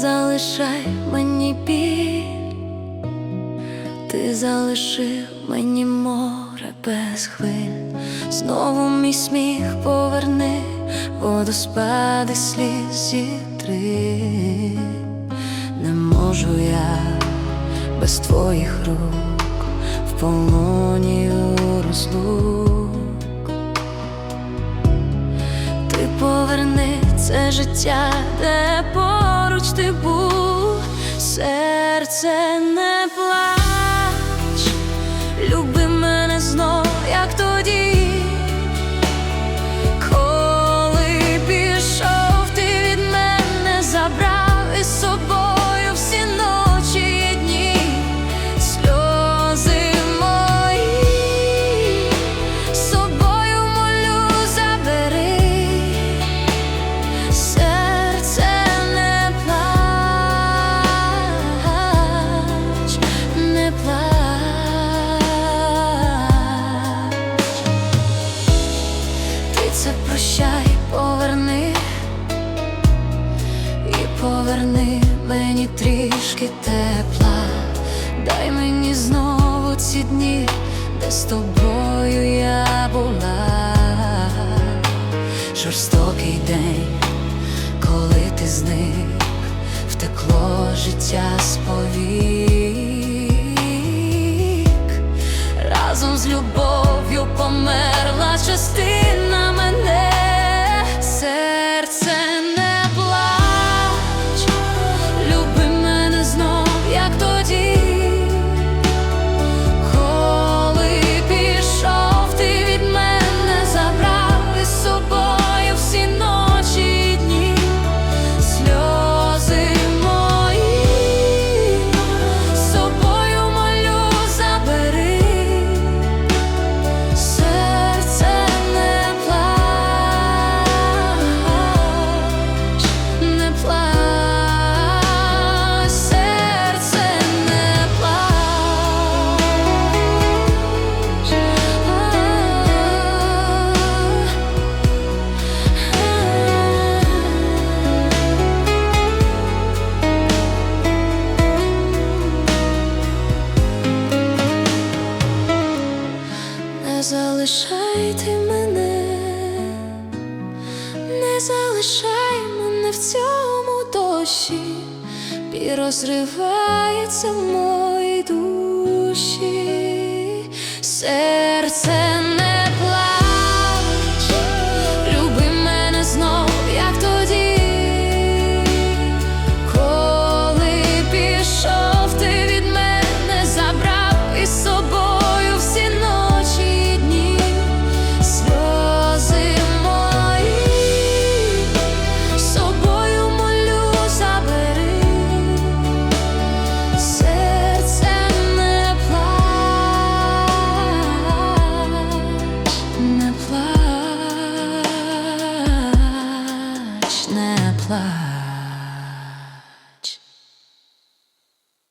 залишай мені біль, ти залишив мені море без хвиль, знову мій сміх поверни, водоспади сліз зітри, не можу я без твоїх рук в полоні розлук. Ти поверни це життя, де поруч ти був, серце не плач, люби мене знов, як тоді, коли пішов, ти від мене забрав із собою поверни мені трішки тепла, дай мені знову ці дні, де з тобою я була. Жорстокий день, коли ти зник, втекло життя з повік, разом з любов'ю померла частина мене, залишайте мене, не залишай мене в цьому дощі, і розривається в моїй душі, серце fly.